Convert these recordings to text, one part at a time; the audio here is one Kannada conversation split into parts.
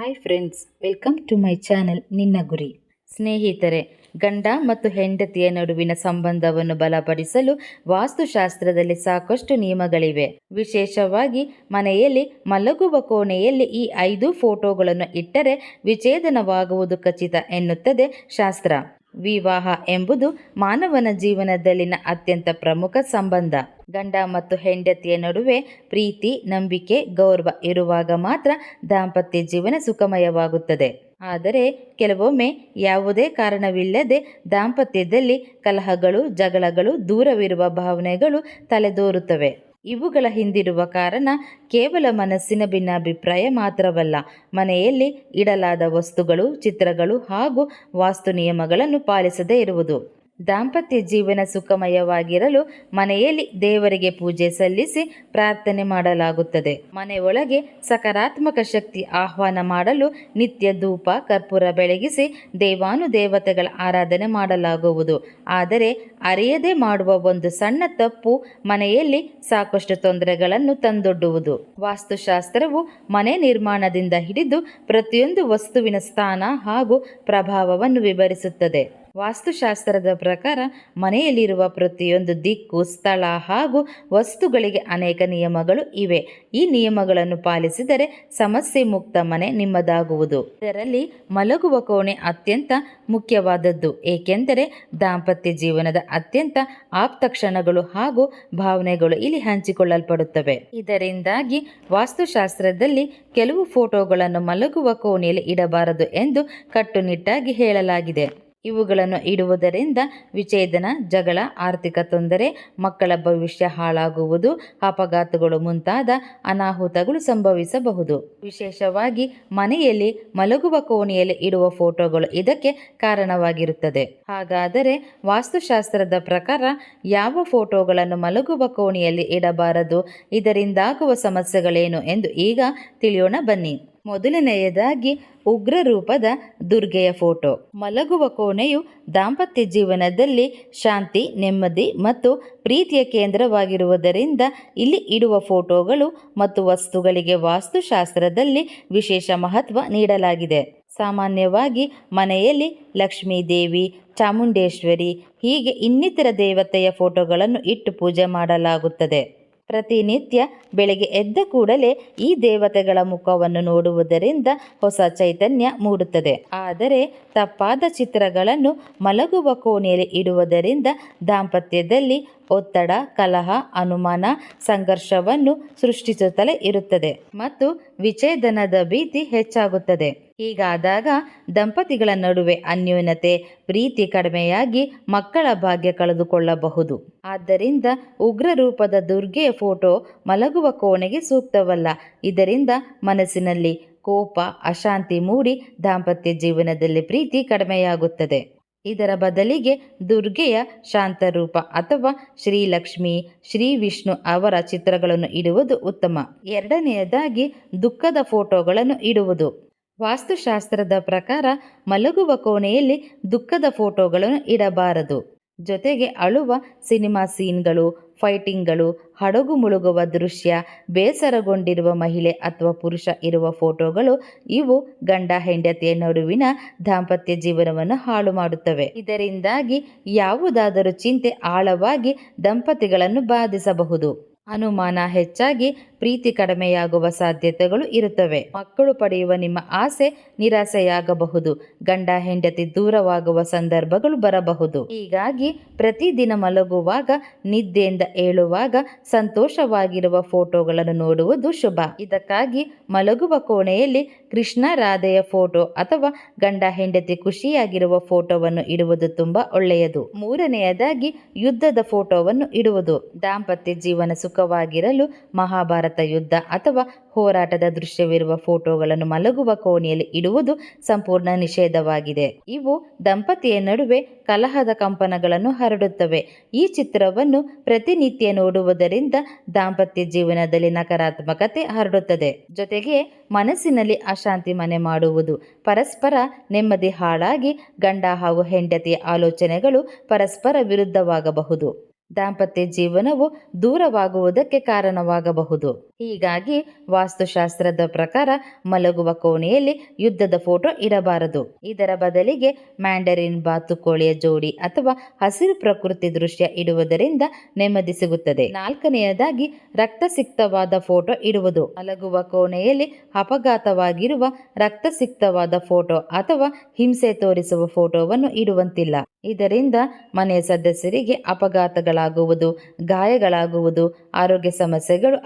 Hi friends welcome to my channel ನಿನ್ನ ಗುರಿ ಸ್ನೇಹಿತರೆ, ಗಂಡ ಮತ್ತು ಹೆಂಡತಿಯ ನಡುವಿನ ಸಂಬಂಧವನ್ನು ಬಲಪಡಿಸಲು ವಾಸ್ತುಶಾಸ್ತ್ರದಲ್ಲಿ ಸಾಕಷ್ಟು ನಿಯಮಗಳಿವೆ. ವಿಶೇಷವಾಗಿ, ಮನೆಯಲ್ಲಿ ಮಲಗುವ ಕೋಣೆಯಲ್ಲಿ ಈ ಐದು ಫೋಟೋಗಳನ್ನು ಇಟ್ಟರೆ ವಿಚ್ಛೇದನವಾಗುವುದು ಖಚಿತ ಎನ್ನುತ್ತದೆ ಶಾಸ್ತ್ರ. ವಿವಾಹ ಎಂಬುದು ಮಾನವನ ಜೀವನದಲ್ಲಿನ ಅತ್ಯಂತ ಪ್ರಮುಖ ಸಂಬಂಧ. ಗಂಡ ಮತ್ತು ಹೆಂಡತಿಯ ನಡುವೆ ಪ್ರೀತಿ, ನಂಬಿಕೆ, ಗೌರವ ಇರುವಾಗ ಮಾತ್ರ ದಾಂಪತ್ಯ ಜೀವನ ಸುಖಮಯವಾಗುತ್ತದೆ. ಆದರೆ ಕೆಲವೊಮ್ಮೆ ಯಾವುದೇ ಕಾರಣವಿಲ್ಲದೆ ದಾಂಪತ್ಯದಲ್ಲಿ ಕಲಹಗಳು, ಜಗಳಗಳು ದೂರವಿರುವ ಭಾವನೆಗಳು ತಲೆದೋರುತ್ತವೆ. ಇವುಗಳ ಹಿಂದಿರುವ ಕಾರಣ ಕೇವಲ ಮನಸ್ಸಿನ ಭಿನ್ನಾಭಿಪ್ರಾಯ ಮಾತ್ರವಲ್ಲ, ಮನೆಯಲ್ಲಿ ಇಡಲಾದ ವಸ್ತುಗಳು, ಚಿತ್ರಗಳು ಹಾಗೂ ವಾಸ್ತು ನಿಯಮಗಳನ್ನು ಪಾಲಿಸದೇ ಇರುವುದು. ದಾಂಪತ್ಯ ಜೀವನ ಸುಖಮಯವಾಗಿರಲು ಮನೆಯಲ್ಲಿ ದೇವರಿಗೆ ಪೂಜೆ ಸಲ್ಲಿಸಿ ಪ್ರಾರ್ಥನೆ ಮಾಡಲಾಗುತ್ತದೆ. ಮನೆ ಒಳಗೆ ಸಕಾರಾತ್ಮಕ ಶಕ್ತಿ ಆಹ್ವಾನ ಮಾಡಲು ನಿತ್ಯ ಧೂಪ, ಕರ್ಪೂರ ಬೆಳಗಿಸಿ ದೇವಾನು ದೇವತೆಗಳ ಆರಾಧನೆ ಮಾಡಲಾಗುವುದು. ಆದರೆ ಅರಿಯದೆ ಮಾಡುವ ಒಂದು ಸಣ್ಣ ತಪ್ಪು ಮನೆಯಲ್ಲಿ ಸಾಕಷ್ಟು ತೊಂದರೆಗಳನ್ನು ತಂದೊಡ್ಡುವುದು. ವಾಸ್ತುಶಾಸ್ತ್ರವು ಮನೆ ನಿರ್ಮಾಣದಿಂದ ಹಿಡಿದು ಪ್ರತಿಯೊಂದು ವಸ್ತುವಿನ ಸ್ಥಾನ ಹಾಗೂ ಪ್ರಭಾವವನ್ನು ವಿವರಿಸುತ್ತದೆ. ವಾಸ್ತುಶಾಸ್ತ್ರದ ಪ್ರಕಾರ ಮನೆಯಲ್ಲಿರುವ ಪ್ರತಿಯೊಂದು ದಿಕ್ಕು, ಸ್ಥಳ ಹಾಗೂ ವಸ್ತುಗಳಿಗೆ ಅನೇಕ ನಿಯಮಗಳು ಇವೆ. ಈ ನಿಯಮಗಳನ್ನು ಪಾಲಿಸಿದರೆ ಸಮಸ್ಯೆ ಮುಕ್ತ ಮನೆ ನಿಮ್ಮದಾಗುವುದು. ಇದರಲ್ಲಿ ಮಲಗುವ ಕೋಣೆ ಅತ್ಯಂತ ಮುಖ್ಯವಾದದ್ದು. ಏಕೆಂದರೆ ದಾಂಪತ್ಯ ಜೀವನದ ಅತ್ಯಂತ ಆಪ್ತ ಕ್ಷಣಗಳು ಹಾಗೂ ಭಾವನೆಗಳು ಇಲ್ಲಿ ಹಂಚಿಕೊಳ್ಳಲ್ಪಡುತ್ತವೆ. ಇದರಿಂದಾಗಿ ವಾಸ್ತುಶಾಸ್ತ್ರದಲ್ಲಿ ಕೆಲವು ಫೋಟೋಗಳನ್ನು ಮಲಗುವ ಕೋಣೆಯಲ್ಲಿ ಇಡಬಾರದು ಎಂದು ಕಟ್ಟುನಿಟ್ಟಾಗಿ ಹೇಳಲಾಗಿದೆ. ಇವುಗಳನ್ನು ಇಡುವುದರಿಂದ ವಿಚ್ಛೇದನ ಜಗಳ, ಆರ್ಥಿಕ ತೊಂದರೆ, ಮಕ್ಕಳ ಭವಿಷ್ಯ ಹಾಳಾಗುವುದು, ಅಪಘಾತಗಳು ಮುಂತಾದ ಅನಾಹುತಗಳು ಸಂಭವಿಸಬಹುದು. ವಿಶೇಷವಾಗಿ ಮನೆಯಲ್ಲಿ ಮಲಗುವ ಕೋಣೆಯಲ್ಲಿ ಇಡುವ ಫೋಟೋಗಳು ಇದಕ್ಕೆ ಕಾರಣವಾಗಿರುತ್ತದೆ. ಹಾಗಾದರೆ ವಾಸ್ತುಶಾಸ್ತ್ರದ ಪ್ರಕಾರ ಯಾವ ಫೋಟೋಗಳನ್ನು ಮಲಗುವ ಕೋಣೆಯಲ್ಲಿ ಇಡಬಾರದು? ಇದರಿಂದಾಗುವ ಸಮಸ್ಯೆಗಳೇನು ಎಂದು ಈಗ ತಿಳಿಯೋಣ ಬನ್ನಿ. ಮೊದಲನೆಯದಾಗಿ ಉಗ್ರ ರೂಪದ ದುರ್ಗೆಯ ಫೋಟೋ. ಮಲಗುವ ಕೋಣೆಯು ದಾಂಪತ್ಯ ಜೀವನದಲ್ಲಿ ಶಾಂತಿ, ನೆಮ್ಮದಿ ಮತ್ತು ಪ್ರೀತಿಯ ಕೇಂದ್ರವಾಗಿರುವುದರಿಂದ ಇಲ್ಲಿ ಇಡುವ ಫೋಟೋಗಳು ಮತ್ತು ವಸ್ತುಗಳಿಗೆ ವಾಸ್ತುಶಾಸ್ತ್ರದಲ್ಲಿ ವಿಶೇಷ ಮಹತ್ವ ನೀಡಲಾಗಿದೆ. ಸಾಮಾನ್ಯವಾಗಿ ಮನೆಯಲ್ಲಿ ಲಕ್ಷ್ಮೀ ದೇವಿ, ಚಾಮುಂಡೇಶ್ವರಿ ಹೀಗೆ ಇನ್ನಿತರ ದೇವತೆಯ ಫೋಟೋಗಳನ್ನು ಇಟ್ಟು ಪೂಜೆ ಮಾಡಲಾಗುತ್ತದೆ. ಪ್ರತಿನಿತ್ಯ ಬೆಳಗ್ಗೆ ಎದ್ದ ಕೂಡಲೇ ಈ ದೇವತೆಗಳ ಮುಖವನ್ನು ನೋಡುವುದರಿಂದ ಹೊಸ ಚೈತನ್ಯ ಮೂಡುತ್ತದೆ. ಆದರೆ ತಪ್ಪಾದ ಚಿತ್ರಗಳನ್ನು ಮಲಗುವ ಕೋಣೆಯಲ್ಲಿ ಇಡುವುದರಿಂದ ದಾಂಪತ್ಯದಲ್ಲಿ ಒತ್ತಡ, ಕಲಹ, ಅನುಮಾನ, ಸಂಘರ್ಷವನ್ನು ಸೃಷ್ಟಿಸುತ್ತಲೇ ಇರುತ್ತದೆ ಮತ್ತು ವಿಚ್ಛೇದನದ ಭೀತಿ ಹೆಚ್ಚಾಗುತ್ತದೆ. ಹೀಗಾದಾಗ ದಂಪತಿಗಳ ನಡುವೆ ಅನ್ಯೋನ್ಯತೆ, ಪ್ರೀತಿ ಕಡಿಮೆಯಾಗಿ ಮಕ್ಕಳ ಭಾಗ್ಯ ಕಳೆದುಕೊಳ್ಳಬಹುದು. ಆದ್ದರಿಂದ ಉಗ್ರ ರೂಪದ ದುರ್ಗೆಯ ಫೋಟೋ ಮಲಗುವ ಕೋಣೆಗೆ ಸೂಕ್ತವಲ್ಲ. ಇದರಿಂದ ಮನಸ್ಸಿನಲ್ಲಿ ಕೋಪ, ಅಶಾಂತಿ ಮೂಡಿ ದಾಂಪತ್ಯ ಜೀವನದಲ್ಲಿ ಪ್ರೀತಿ ಕಡಿಮೆಯಾಗುತ್ತದೆ. ಇದರ ಬದಲಿಗೆ ದುರ್ಗೆಯ ಶಾಂತರೂಪ ಅಥವಾ ಶ್ರೀಲಕ್ಷ್ಮಿ ಶ್ರೀ ವಿಷ್ಣು ಅವರ ಚಿತ್ರಗಳನ್ನು ಇಡುವುದು ಉತ್ತಮ. ಎರಡನೆಯದಾಗಿ ದುಃಖದ ಫೋಟೋಗಳನ್ನು ಇಡುವುದು. ವಾಸ್ತುಶಾಸ್ತ್ರದ ಪ್ರಕಾರ ಮಲಗುವ ಕೋಣೆಯಲ್ಲಿ ದುಃಖದ ಫೋಟೋಗಳನ್ನು ಇಡಬಾರದು. ಜೊತೆಗೆ ಅಳುವ ಸಿನಿಮಾ ಸೀನ್ಗಳು, ಫೈಟಿಂಗ್ಗಳು, ಹಡಗು ಮುಳುಗುವ ದೃಶ್ಯ, ಬೇಸರಗೊಂಡಿರುವ ಮಹಿಳೆ ಅಥವಾ ಪುರುಷ ಇರುವ ಫೋಟೋಗಳು, ಇವು ಗಂಡ ಹೆಂಡತಿಯ ನಡುವಿನ ದಾಂಪತ್ಯ ಜೀವನವನ್ನು ಹಾಳು ಮಾಡುತ್ತವೆ. ಇದರಿಂದಾಗಿ ಯಾವುದಾದರೂ ಚಿಂತೆ ಆಳವಾಗಿ ದಂಪತಿಗಳನ್ನು ಬಾಧಿಸಬಹುದು. ಅನುಮಾನ ಹೆಚ್ಚಾಗಿ ಪ್ರೀತಿ ಕಡಿಮೆಯಾಗುವ ಸಾಧ್ಯತೆಗಳು ಇರುತ್ತವೆ. ಮಕ್ಕಳು ಪಡೆಯುವ ನಿಮ್ಮ ಆಸೆ ನಿರಾಸೆಯಾಗಬಹುದು. ಗಂಡ ಹೆಂಡತಿ ದೂರವಾಗುವ ಸಂದರ್ಭಗಳು ಬರಬಹುದು. ಹೀಗಾಗಿ ಪ್ರತಿದಿನ ಮಲಗುವಾಗ, ನಿದ್ದೆಯಿಂದ ಏಳುವಾಗ ಸಂತೋಷವಾಗಿರುವ ಫೋಟೋಗಳನ್ನು ನೋಡುವುದು ಶುಭ. ಇದಕ್ಕಾಗಿ ಮಲಗುವ ಕೋಣೆಯಲ್ಲಿ ಕೃಷ್ಣ ರಾಧೆಯ ಫೋಟೋ ಅಥವಾ ಗಂಡ ಹೆಂಡತಿ ಖುಷಿಯಾಗಿರುವ ಫೋಟೋವನ್ನು ಇಡುವುದು ತುಂಬಾ ಒಳ್ಳೆಯದು. ಮೂರನೆಯದಾಗಿ ಯುದ್ಧದ ಫೋಟೋವನ್ನು ಇಡುವುದು. ದಾಂಪತ್ಯ ಜೀವನ ಸುಖವಾಗಿರಲು ಮಹಾಭಾರತ ಯುದ್ಧ ಅಥವಾ ಹೋರಾಟದ ದೃಶ್ಯವಿರುವ ಫೋಟೋಗಳನ್ನು ಮಲಗುವ ಕೋಣೆಯಲ್ಲಿ ಇಡುವುದು ಸಂಪೂರ್ಣ ನಿಷೇಧವಾಗಿದೆ. ಇವು ದಂಪತಿಯ ನಡುವೆ ಕಲಹದ ಕಂಪನಗಳನ್ನು ಹರಡುತ್ತವೆ. ಈ ಚಿತ್ರವನ್ನು ಪ್ರತಿನಿತ್ಯ ನೋಡುವುದರಿಂದ ದಾಂಪತ್ಯ ಜೀವನದಲ್ಲಿ ನಕಾರಾತ್ಮಕತೆ ಹರಡುತ್ತದೆ. ಜೊತೆಗೆ ಮನಸ್ಸಿನಲ್ಲಿ ಅಶಾಂತಿ ಮನೆ ಮಾಡುವುದು, ಪರಸ್ಪರ ನೆಮ್ಮದಿ ಹಾಳಾಗಿ ಗಂಡ ಹಾಗೂ ಹೆಂಡತಿಯ ಆಲೋಚನೆಗಳು ಪರಸ್ಪರ ವಿರುದ್ಧವಾಗಬಹುದು. ದಾಂಪತ್ಯ ಜೀವನವು ದೂರವಾಗುವುದಕ್ಕೆ ಕಾರಣವಾಗಬಹುದು. ಹೀಗಾಗಿ ವಾಸ್ತುಶಾಸ್ತ್ರದ ಪ್ರಕಾರ ಮಲಗುವ ಕೋಣೆಯಲ್ಲಿ ಯುದ್ಧದ ಫೋಟೋ ಇಡಬಾರದು. ಇದರ ಬದಲಿಗೆ ಮ್ಯಾಂಡರಿನ್ ಬಾತುಕೋಳಿಯ ಜೋಡಿ ಅಥವಾ ಹಸಿರು ಪ್ರಕೃತಿ ದೃಶ್ಯ ಇಡುವುದರಿಂದ ನೆಮ್ಮದಿ ಸಿಗುತ್ತದೆ. ನಾಲ್ಕನೆಯದಾಗಿ ರಕ್ತಸಿಕ್ತವಾದ ಫೋಟೋ ಇಡುವುದು. ಮಲಗುವ ಕೋಣೆಯಲ್ಲಿ ಅಪಘಾತವಾಗಿರುವ ರಕ್ತಸಿಕ್ತವಾದ ಫೋಟೋ ಅಥವಾ ಹಿಂಸೆ ತೋರಿಸುವ ಫೋಟೋವನ್ನು ಇಡುವಂತಿಲ್ಲ. ಇದರಿಂದ ಮನೆಯ ಸದಸ್ಯರಿಗೆ ಅಪಘಾತಗಳಾಗುವುದು, ಗಾಯಗಳಾಗುವುದು, ಆರೋಗ್ಯ ಸಮಸ್ಯೆಗಳು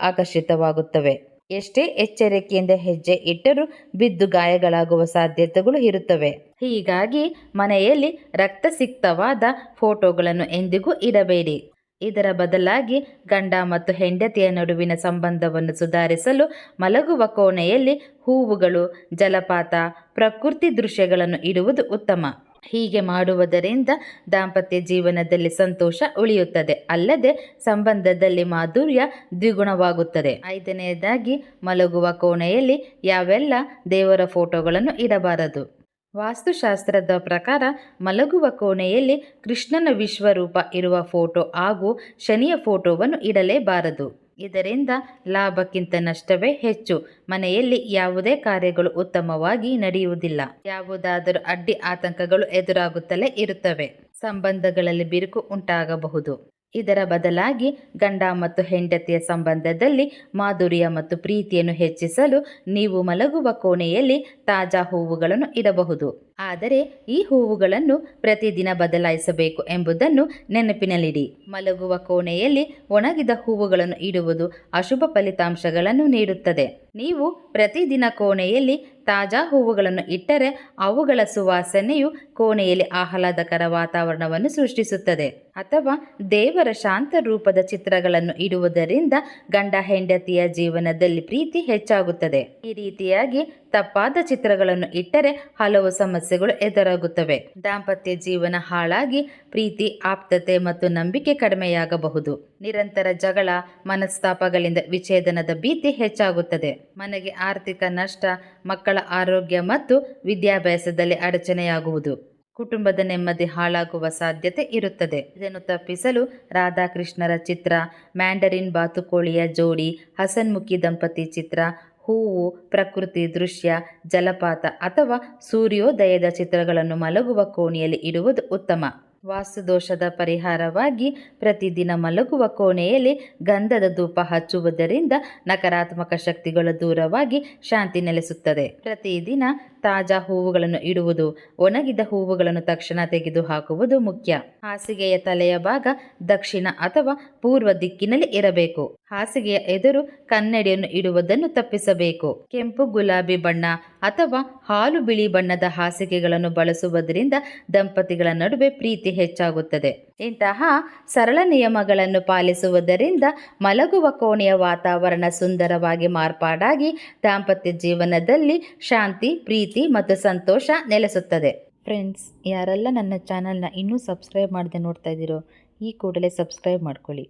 ಆಕರ್ಷಿತವಾಗುತ್ತವೆ ಎಷ್ಟೇ ಎಚ್ಚರಿಕೆಯಿಂದ ಹೆಜ್ಜೆ ಇಟ್ಟರೂ ಬಿದ್ದು ಗಾಯಗಳಾಗುವ ಸಾಧ್ಯತೆಗಳು ಇರುತ್ತವೆ. ಹೀಗಾಗಿ ಮನೆಯಲ್ಲಿ ರಕ್ತಸಿಕ್ತವಾದ ಫೋಟೋಗಳನ್ನು ಎಂದಿಗೂ ಇಡಬೇಡಿ. ಇದರ ಬದಲಾಗಿ ಗಂಡ ಮತ್ತು ಹೆಂಡತಿಯ ನಡುವಿನ ಸಂಬಂಧವನ್ನು ಸುಧಾರಿಸಲು ಮಲಗುವ ಕೋಣೆಯಲ್ಲಿ ಹೂವುಗಳು, ಜಲಪಾತ, ಪ್ರಕೃತಿ ದೃಶ್ಯಗಳನ್ನು ಇಡುವುದು ಉತ್ತಮ. ಹೀಗೆ ಮಾಡುವುದರಿಂದ ದಾಂಪತ್ಯ ಜೀವನದಲ್ಲಿ ಸಂತೋಷ ಉಳಿಯುತ್ತದೆ. ಅಲ್ಲದೆ ಸಂಬಂಧದಲ್ಲಿ ಮಾಧುರ್ಯ ದ್ವಿಗುಣವಾಗುತ್ತದೆ. ಐದನೆಯದಾಗಿ ಮಲಗುವ ಕೋಣೆಯಲ್ಲಿ ಯಾವೆಲ್ಲ ದೇವರ ಫೋಟೋಗಳನ್ನು ಇಡಬಾರದು? ವಾಸ್ತುಶಾಸ್ತ್ರದ ಪ್ರಕಾರ ಮಲಗುವ ಕೋಣೆಯಲ್ಲಿ ಕೃಷ್ಣನ ವಿಶ್ವರೂಪ ಇರುವ ಫೋಟೋ ಹಾಗೂ ಶನಿಯ ಫೋಟೋವನ್ನು ಇಡಲೇಬಾರದು. ಇದರಿಂದ ಲಾಭಕ್ಕಿಂತ ನಷ್ಟವೇ ಹೆಚ್ಚು. ಮನೆಯಲ್ಲಿ ಯಾವುದೇ ಕಾರ್ಯಗಳು ಉತ್ತಮವಾಗಿ ನಡೆಯುವುದಿಲ್ಲ. ಯಾವುದಾದರೂ ಅಡ್ಡಿ ಆತಂಕಗಳು ಎದುರಾಗುತ್ತಲೇ ಇರುತ್ತವೆ. ಸಂಬಂಧಗಳಲ್ಲಿ ಬಿರುಕು ಉಂಟಾಗಬಹುದು. ಇದರ ಬದಲಾಗಿ ಗಂಡ ಮತ್ತು ಹೆಂಡತಿಯ ಸಂಬಂಧದಲ್ಲಿ ಮಾಧುರ್ಯ ಮತ್ತು ಪ್ರೀತಿಯನ್ನು ಹೆಚ್ಚಿಸಲು ನೀವು ಮಲಗುವ ಕೋಣೆಯಲ್ಲಿ ತಾಜಾ ಹೂವುಗಳನ್ನು ಇಡಬಹುದು. ಆದರೆ ಈ ಹೂವುಗಳನ್ನು ಪ್ರತಿದಿನ ಬದಲಾಯಿಸಬೇಕು ಎಂಬುದನ್ನು ನೆನಪಿನಲ್ಲಿಡಿ. ಮಲಗುವ ಕೋಣೆಯಲ್ಲಿ ಒಣಗಿದ ಹೂವುಗಳನ್ನು ಇಡುವುದು ಅಶುಭ ಫಲಿತಾಂಶಗಳನ್ನು ನೀಡುತ್ತದೆ. ನೀವು ಪ್ರತಿದಿನ ಕೋಣೆಯಲ್ಲಿ ತಾಜಾ ಹೂವುಗಳನ್ನು ಇಟ್ಟರೆ ಅವುಗಳ ಸುವಾಸನೆಯು ಕೋಣೆಯಲ್ಲಿ ಆಹ್ಲಾದಕರ ವಾತಾವರಣವನ್ನು ಸೃಷ್ಟಿಸುತ್ತದೆ. ಅಥವಾ ದೇವರ ಶಾಂತ ರೂಪದ ಚಿತ್ರಗಳನ್ನು ಇಡುವುದರಿಂದ ಗಂಡ ಹೆಂಡತಿಯ ಜೀವನದಲ್ಲಿ ಪ್ರೀತಿ ಹೆಚ್ಚಾಗುತ್ತದೆ. ಈ ರೀತಿಯಾಗಿ ತಪ್ಪಾದ ಚಿತ್ರಗಳನ್ನು ಇಟ್ಟರೆ ಹಲವು ಸಮಸ್ಯೆಗಳು ಎದುರಾಗುತ್ತವೆ. ದಾಂಪತ್ಯ ಜೀವನ ಹಾಳಾಗಿ ಪ್ರೀತಿ, ಆಪ್ತತೆ ಮತ್ತು ನಂಬಿಕೆ ಕಡಿಮೆಯಾಗಬಹುದು. ನಿರಂತರ ಜಗಳ, ಮನಸ್ತಾಪಗಳಿಂದ ವಿಚ್ಛೇದನದ ಭೀತಿ ಹೆಚ್ಚಾಗುತ್ತದೆ. ಮನೆಗೆ ಆರ್ಥಿಕ ನಷ್ಟ, ಮಕ್ಕಳ ಆರೋಗ್ಯ ಮತ್ತು ವಿದ್ಯಾಭ್ಯಾಸದಲ್ಲಿ ಅಡಚಣೆಯಾಗುವುದು. ಕುಟುಂಬದ ನೆಮ್ಮದಿ ಹಾಳಾಗುವ ಸಾಧ್ಯತೆ ಇರುತ್ತದೆ. ಇದನ್ನು ತಪ್ಪಿಸಲು ರಾಧಾಕೃಷ್ಣರ ಚಿತ್ರ, ಮ್ಯಾಂಡರಿನ್ ಬಾತುಕೋಳಿಯ ಜೋಡಿ, ಹಸನ್ಮುಖಿ ದಂಪತಿ ಚಿತ್ರ, ಹೂವು, ಪ್ರಕೃತಿ ದೃಶ್ಯ, ಜಲಪಾತ ಅಥವಾ ಸೂರ್ಯೋದಯದ ಚಿತ್ರಗಳನ್ನು ಮಲಗುವ ಕೋಣೆಯಲ್ಲಿ ಇಡುವುದು ಉತ್ತಮ. ವಾಸ್ತುದೋಷದ ಪರಿಹಾರವಾಗಿ ಪ್ರತಿದಿನ ಮಲಗುವ ಕೋಣೆಯಲ್ಲಿ ಗಂಧದ ಧೂಪ ಹಚ್ಚುವುದರಿಂದ ನಕಾರಾತ್ಮಕ ಶಕ್ತಿಗಳು ದೂರವಾಗಿ ಶಾಂತಿ ನೆಲೆಸುತ್ತದೆ. ಪ್ರತಿದಿನ ತಾಜಾ ಹೂವುಗಳನ್ನು ಇಡುವುದು, ಒಣಗಿದ ಹೂವುಗಳನ್ನು ತಕ್ಷಣ ತೆಗೆದು ಹಾಕುವುದು ಮುಖ್ಯ. ಹಾಸಿಗೆಯ ತಲೆಯ ಭಾಗ ದಕ್ಷಿಣ ಅಥವಾ ಪೂರ್ವ ದಿಕ್ಕಿನಲ್ಲಿ ಇರಬೇಕು. ಹಾಸಿಗೆಯ ಎದುರು ಕನ್ನಡಿಯನ್ನು ಇಡುವುದನ್ನು ತಪ್ಪಿಸಬೇಕು. ಕೆಂಪು ಗುಲಾಬಿ ಬಣ್ಣ ಅಥವಾ ಹಾಲು ಬಿಳಿ ಬಣ್ಣದ ಹಾಸಿಗೆಗಳನ್ನು ಬಳಸುವುದರಿಂದ ದಂಪತಿಗಳ ನಡುವೆ ಪ್ರೀತಿ ಹೆಚ್ಚಾಗುತ್ತದೆ. ಇಂತಹ ಸರಳ ನಿಯಮಗಳನ್ನು ಪಾಲಿಸುವುದರಿಂದ ಮಲಗುವ ಕೋಣೆಯ ವಾತಾವರಣ ಸುಂದರವಾಗಿ ಮಾರ್ಪಾಡಾಗಿ ದಾಂಪತ್ಯ ಜೀವನದಲ್ಲಿ ಶಾಂತಿ ಪ್ರೀತಿ ಮತ್ತು ಸಂತೋಷ ನೆಲೆಸುತ್ತದೆ. ಫ್ರೆಂಡ್ಸ್ ಯಾರೆಲ್ಲ ನನ್ನ ಚಾನಲ್ನ ಇನ್ನೂ ಸಬ್ಸ್ಕ್ರೈಬ್ ಮಾಡದೆ ನೋಡ್ತಾ ಇದ್ದೀರೋ, ಈ ಕೂಡಲೇ ಸಬ್ಸ್ಕ್ರೈಬ್ ಮಾಡ್ಕೊಳ್ಳಿ.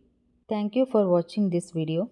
Thank you for watching this video